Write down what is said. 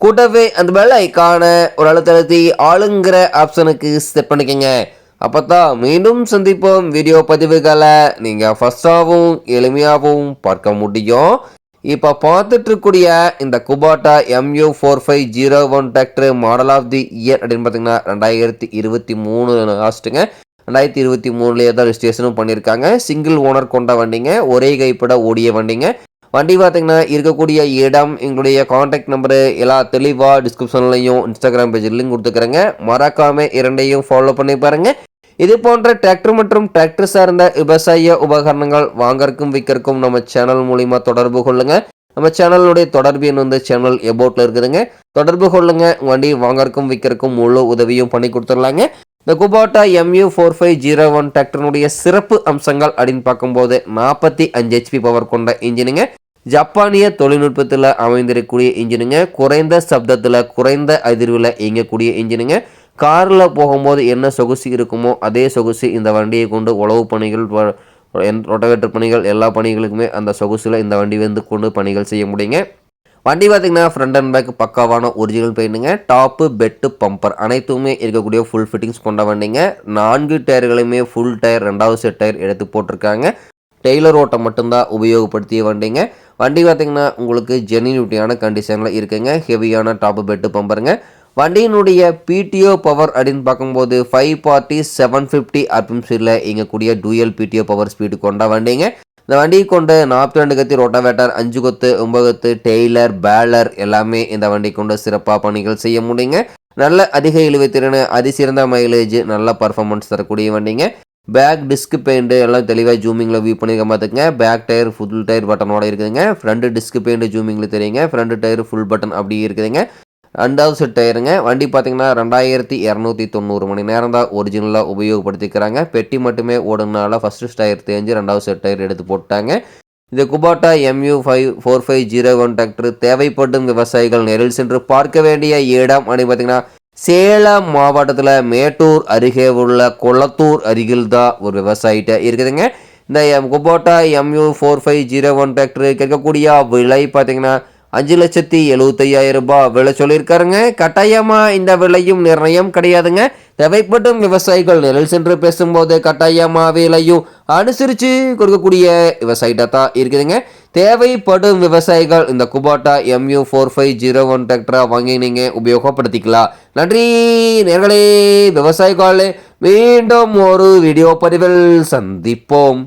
கூட்டவே அந்த பெல் ஐக்கான ஒரு அழுத்தழுத்தி ஆளுங்கிற ஆப்ஷனுக்கு செட் பண்ணிக்கோங்க. அப்போ தான் மீண்டும் சந்திப்போம். வீடியோ பதிவுகளை நீங்கள் ஃபஸ்ட்டாகவும் எளிமையாகவும் பார்க்க முடியும். இப்போ பார்த்துட்டு இருக்கக்கூடிய இந்த Kubota MU four five zero one tractor model of the year அப்படின்னு பார்த்தீங்கன்னா ரெண்டாயிரத்தி இருபத்தி மூணு லாஸ்ட்டுங்க ரெண்டாயிரத்தி இருபத்தி மூணுலேயே தான் ரிஜிஸ்ட்ரேஷனும் பண்ணியிருக்காங்க. சிங்கிள் ஓனர் கொண்ட வண்டிங்க. ஒரே கைப்பட ஓடிய வண்டிங்க. வண்டி பார்த்தீங்கன்னா இருக்கக்கூடிய இடம் எங்களுடைய காண்டாக்ட் நம்பரு எல்லா தெளிவாக டிஸ்கிரிப்ஷன்லையும் இன்ஸ்டாகிராம் பேஜில் லிங்க் கொடுத்துக்கிறேங்க. மறக்காமல் இரண்டையும் ஃபாலோ பண்ணி பாருங்கள் இது போன்ற டிராக்டர் மற்றும் டிராக்டர் சார்ந்த விவசாய உபகரணங்கள் வாங்கறக்கும் விற்கிறக்கும் நம்ம சேனல் மூலிமா தொடர்பு கொள்ளுங்கள் நம்ம சேனலுடைய தொடர்பு எண் வந்து சேனல் எபோட்டில் இருக்குதுங்க. தொடர்பு கொள்ளுங்கள் வண்டி வாங்கறக்கும் விற்கிறக்கும் முழு உதவியும் பண்ணி கொடுத்துடலாங்க. இந்த Kubota MU four five zero one டிராக்டர்னுடைய சிறப்பு அம்சங்கள் அப்படின்னு பார்க்கும்போது நாற்பத்தி அஞ்சு ஹெச்பி பவர் கொண்ட இன்ஜினுங்க ஜப்பானிய தொழில்நுட்பத்தில் அமைந்திருக்கக்கூடிய இன்ஜினுங்க குறைந்த சப்தத்தில் குறைந்த அதிர்வில் இயங்கக்கூடிய இன்ஜினுங்க. காரில் போகும்போது என்ன சொகுசு இருக்குமோ அதே சொகுசு இந்த வண்டியை கொண்டு உழவு பணிகள் ரொட்டவேட்டர் பணிகள் எல்லா பணிகளுக்குமே அந்த சொகுசில் இந்த வண்டி வந்து கொண்டு பணிகள் செய்ய முடியுங்க. வண்டி பார்த்தீங்கன்னா ஃப்ரண்ட் அண்ட் பேக் பக்காவான ஒரிஜினல் பெயிண்ட்டுங்க டாப்பு பெட்டு பம்பர் அனைத்துமே இருக்கக்கூடிய ஃபுல் ஃபிட்டிங்ஸ் கொண்ட வண்டிங்க. நான்கு டயர்களுமே ஃபுல் டயர் ரெண்டாவது செட் டயர் எடுத்து போட்டிருக்காங்க. டெய்லர் ஓட்டம் மட்டும்தான் உபயோகப்படுத்திய வண்டிங்க. வண்டி பார்த்திங்கன்னா உங்களுக்கு ஜெனியூட்டியான கண்டிஷனில் இருக்குங்க. ஹெவியான டாப் பெட்டு பம்பருங்க. வண்டியினுடைய பிடிஓ பவர் அப்படின்னு பார்க்கும்போது five forty seven fifty RPM ஸ்பீடில் இயங்கக்கூடிய டூயல் பிடிஓ பவர் ஸ்பீடு கொண்ட வண்டிங்க. இந்த வண்டியை கொண்டு நாற்பத்தி ரெண்டு கத்தி ரோட்டாவேட்டர் அஞ்சு கொத்து ஒன்பது கொத்து டெய்லர் பேலர் எல்லாமே இந்த வண்டி கொண்டு சிறப்பாக பணிகள் செய்ய முடியுங்க. நல்ல அதிக இழுவை திறன் அதிசிறந்த மைலேஜ் நல்ல பர்ஃபார்மன்ஸ் தரக்கூடிய வண்டிங்க. பேக் டிஸ்க் பெயிண்ட்டு எல்லாம் தெளிவாக ஜூமிங்கில் வியூ பண்ணிக்க பார்த்துக்கங்க பேக் டயர் ஃபுல் டயர் பட்டனோட இருக்குதுங்க. ஃப்ரண்ட் டிஸ்க் பெயிண்ட்டு ஜூமிங்கில் தெரியுங்க. ஃப்ரண்ட் டயர் ஃபுல் பட்டன் அப்படி இருக்குதுங்க. ரெண்டாவது செட் டயருங்க. வண்டி பார்த்தீங்கன்னா ரெண்டாயிரத்தி இரநூத்தி தொண்ணூறு மணி நேரம் தான் ஒரிஜினலாக உபயோகப்படுத்திக்கிறாங்க. பெட்டி மட்டுமே ஓடுனால ஃபஸ்ட்டு டயர் தேஞ்சு ரெண்டாவது செட் டயர் எடுத்து போட்டாங்க. இந்த Kubota MU five four five zero one tractor தேவைப்படும் விவசாயிகள் நேரில் சென்று பார்க்க வேண்டிய இடம். அப்படின்னு பார்த்தீங்கன்னா சேலம் மாவட்டத்தில் மேட்டூர் அருகே உள்ள கொளத்தூர் அருகில் தான் ஒரு விவசாயிட்ட இருக்குதுங்க. இந்த Kubota MU four five zero one tractor கேட்கக்கூடிய விலை பார்த்தீங்கன்னா அஞ்சு லட்சத்தி எழுபத்தையாயிரம் ரூபாய் விலை சொல்லியிருக்காருங்க. கட்டாயமாக இந்த விலையும் நிர்ணயம் கிடையாதுங்க. தேவைப்படும் விவசாயிகள் நிழல் சென்று பேசும்போது கட்டாயமாக விலையும் அனுசரித்து கொடுக்கக்கூடிய விவசாயிட்ட தான் இருக்குதுங்க. தேவைப்படும் விவசாயிகள் இந்த Kubota MU four five zero one டிராக்டரை வாங்கி நீங்கள் உபயோகப்படுத்திக்கலாம். நன்றி நேர்களே. விவசாயிகளே மீண்டும் ஒரு வீடியோ பதிவில் சந்திப்போம்.